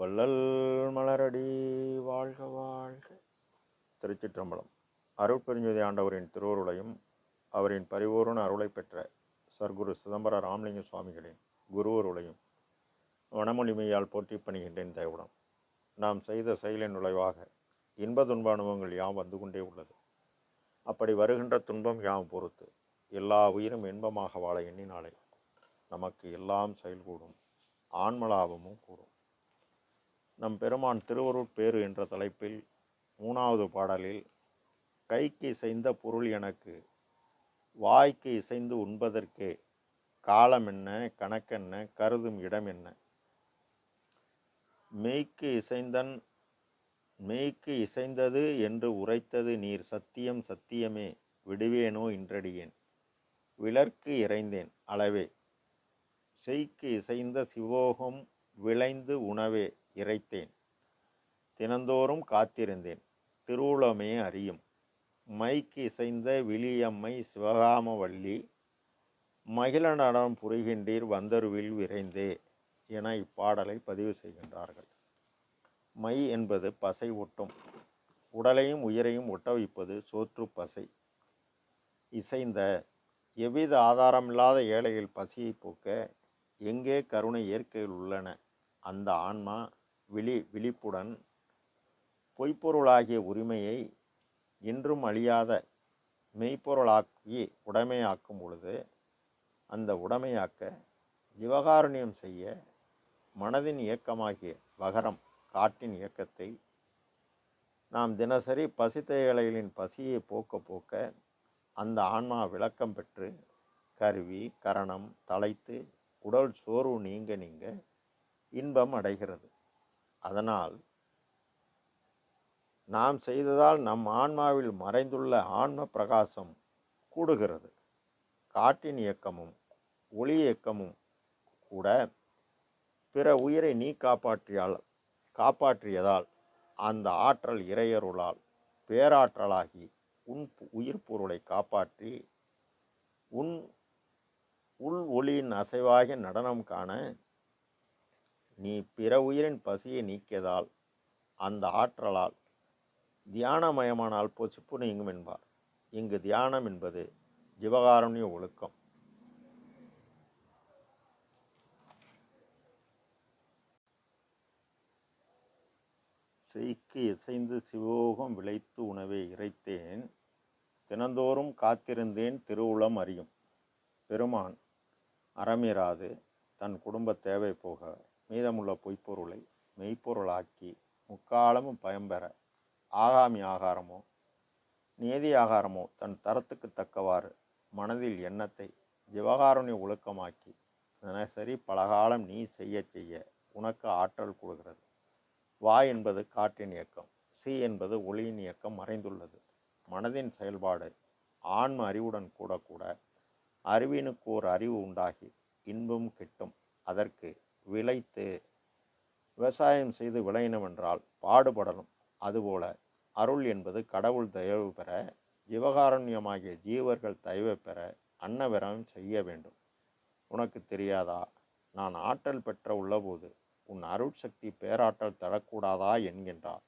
வள்ளல் மலரடி வாழ்க வாழ்க. திருச்சிற்றம்பலம். அருட்பெருஞ்சோதி ஆண்டவரின் திருவருளையும் அவரின் பரிபூரண அருளை பெற்ற சர்க்குரு சிதம்பர ராமலிங்க சுவாமிகளின் குருவருளையும் வனமொழிமையால் போற்றி பணிகின்றேன் தேவடம் நாம் செய்த செயலின் நுழைவாக இன்ப துன்ப அனுபவங்கள் யாம் வந்து கொண்டே உள்ளது. அப்படி வருகின்ற துன்பம் யாம் பொறுத்து எல்லா உயிரும் இன்பமாக வாழ எண்ணினாலே நமக்கு எல்லாம் செயல்கூடும். ஆன்மலாபமும் கூடும். நம் பெருமான் திருவருட்பேறு என்ற தலைப்பில் மூணாவது பாடலில் கைக்கு இசைந்த பொருள் எனக்கு வாய்க்கு இசைந்து உண்பதற்கே காலம் என்ன கணக்கென்ன கருதும் இடம் என்ன? மெய்க்கு இசைந்தன் மெய்க்கு இசைந்தது என்று உரைத்தது நீர் சத்தியம் சத்தியமே விடுவேனோ இன்றடியேன். விளர்க்கு இறைந்தேன் அளவே. செய்க்கு இசைந்த சிவோகம் விளைந்து உணவே இறைத்தேன். தினந்தோறும் காத்திருந்தேன். திருவுளமே அறியும். மைக்கு இசைந்த விழியம்மை சிவகாமவள்ளி மகிழ புரிகின்றீர் வந்தருவில் விரைந்தே என இப்பாடலை பதிவு செய்கின்றார்கள். மை என்பது பசை ஒட்டும். உடலையும் உயிரையும் ஒட்ட வைப்பது சோற்று பசை. இசைந்த எவ்வித ஆதாரமில்லாத ஏழையில் பசியை போக்க எங்கே கருணை இயற்கையில் உள்ளன? அந்த ஆன்மா விழி விழிப்புடன் பொய்ப்பொருளாகிய உரிமையை இன்றும் அழியாத மெய்ப்பொருளாக்கி உடைமையாக்கும் பொழுது அந்த உடைமையாக்க ஜீவகாருண்யம் செய்ய மனதின் இயக்கமாகிய வகரம் காட்டின் இயக்கத்தை நாம் தினசரி பசித்தைகளின் பசியை போக்க போக்க அந்த ஆன்மா விளக்கம் பெற்று கருவி கரணம் தலைத்து உடல் சோர்வு நீங்க நீங்க இன்பம் அடைகிறது. அதனால் நாம் செய்ததால் நம் ஆன்மாவில் மறைந்துள்ள ஆன்ம பிரகாசம் கூடுகிறது. காற்றின் இயக்கமும் ஒளி இயக்கமும் கூட பிற உயிரை நீ காப்பாற்றியால் காப்பாற்றியதால் அந்த ஆற்றல் இறையருளால் பேராற்றலாகி உன் உயிர் பொருளை காப்பாற்றி உன் உள் ஒளியின் அசைவாகிய நடனம் காண நீ பிற உயிரின் பசியை நீக்கியதால் அந்த ஆற்றலால் தியானமயமானால் பொசிப்பு நீங்கும் என்பார். இங்கு தியானம் என்பது ஜிவகாருண்ய ஒழுக்கம். செய்க்கு இசைந்து சிவோகம் விளைத்து உணவை இறைத்தேன். தினந்தோறும் காத்திருந்தேன் திருவுளம் அறியும். பெருமான் அறமிராது தன் குடும்ப தேவை போக மீதமுள்ள பொய்ப்பொருளை மெய்ப்பொருளாக்கி முக்காலமும் பயன்பெற ஆகாமி ஆகாரமோ நியதி ஆகாரமோ தன் தரத்துக்கு தக்கவாறு மனதில் எண்ணத்தை ஜிவகாருண்ய ஒழுக்கமாக்கி தினசரி பலகாலம் நீ செய்ய செய்ய உனக்கு ஆற்றல் கொடுக்கிறது. வா என்பது காற்றின் இயக்கம் சி என்பது ஒளியின் இயக்கம் மறைந்துள்ளது. மனதின் செயல்பாடு ஆன்ம அறிவுடன் கூட கூட அறிவினுக்கு ஒரு அறிவு உண்டாகி இன்பம் கிட்டும் அதற்கு விளைத்து விவசாயம் செய்து விளையினவென்றால் பாடுபடணும். அதுபோல அருள் என்பது கடவுள் தயவு பெற ஜீவகாரண்யமாகிய ஜீவர்கள் தயவு பெற அன்னவிரம் செய்ய வேண்டும். உனக்கு தெரியாதா? நான் ஆற்றல் பெற்ற உள்ளபோது உன் அருட்சக்தி பேராற்றல் தரக்கூடாதா என்கின்றார்.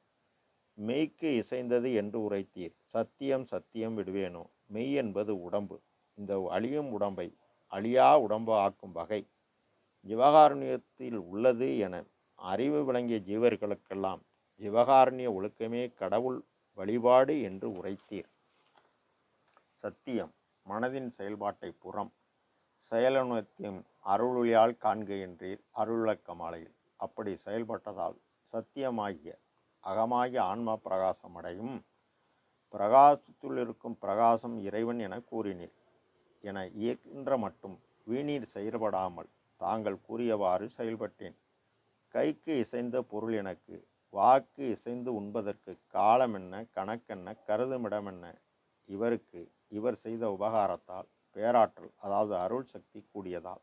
மெய்க்கு இசைந்தது என்று உரைத்தீர். சத்தியம் சத்தியம் விடுவேனோ? மெய் என்பது உடம்பு. இந்த அழியும் உடம்பை அழியா உடம்பு ஆக்கும் வகை. ஜீவகாருண்யத்தில் உள்ளது என அறிவு விளங்கிய ஜீவர்களுக்கெல்லாம் ஜீவகாருண்ய ஒழுக்கமே கடவுள் வழிபாடு என்று உரைத்தீர். சத்தியம் மனதின் செயல்பாட்டை புறம் செயலனுத்தியம் அருளியால் காண்க என்றீர் அருளக்க மாலையில். அப்படி செயல்பட்டதால் சத்தியமாகிய அகமாகிய ஆன்மா பிரகாசம் அடையும் பிரகாசத்துள் இருக்கும் பிரகாசம் இறைவன் என கூறினீர். என இயக்கின்ற மட்டும் வீணீர் செயல்படாமல் தாங்கள் கூறியவாறு செயல்பட்டேன். கைக்கு இசைந்த பொருள் எனக்கு வாக்கு இசைந்து உண்பதற்கு காலம் என்ன கணக்கென்ன கருதுமிடம் என்ன? இவருக்கு இவர் செய்த உபகாரத்தால் பேராற்றல் அதாவது அருள் சக்தி கூடியதால்.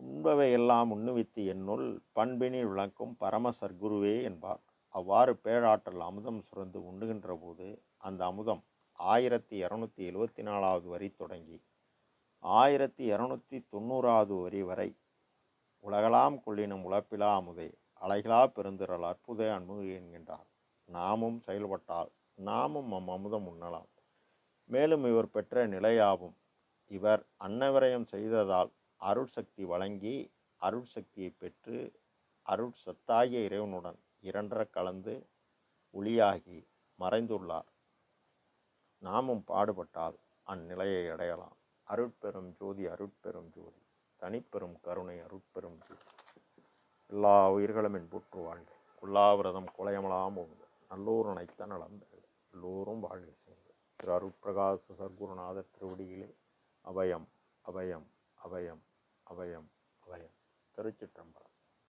உண்பவை எல்லாம் உண்ணுவித்து என்னுள் பண்பினில் விளக்கும் பரம சர்க்குருவே என்பார். அவ்வாறு பேராற்றல் அமுதம் சுரந்து உண்ணுகின்ற போது அந்த அமுதம் ஆயிரத்தி இரநூத்தி எழுவத்தி நாலாவது வரி தொடங்கி ஆயிரத்தி இரநூத்தி தொண்ணூறாவது வரி வரை உலகலாம் கொள்ளினும் உழப்பிலா அமுதே அலைகளா பெருந்திரல் அற்புத அன்பு என்கின்றார் நாமும் செயல்பட்டால் நாமும் அம் அமுதம் உண்ணலாம். மேலும் இவர் பெற்ற நிலையாகும். இவர் அன்னவிரயம் செய்ததால் அருள் சக்தி வழங்கி அருள் சக்தியை பெற்று அருள் சத்தாகிய இறைவனுடன் இரண்டர கலந்து ஒளியாகி மறைந்துள்ளார். நாமும் பாடுபட்டால் அந்நிலையை அடையலாம். அருட்பெரும் ஜோதி அருட்பெரும் ஜோதி. தனிப்பெரும் கருணை அருட்பெரும் ஜோதி. எல்லா உயிர்களும் என் புற்று வாழ்க. குல்லாவிரதம் குலையமலாம் உண்டு. நல்லோர் அனைத்த நலம் எல்லோரும் வாழ்க சேர்ந்து திரு அருட்பிரகாச சர்க்குருநாதர் திருவடியிலே அபயம் அபயம் அபயம் அபயம் அபயம். திருச்சிற்றம்பலம்.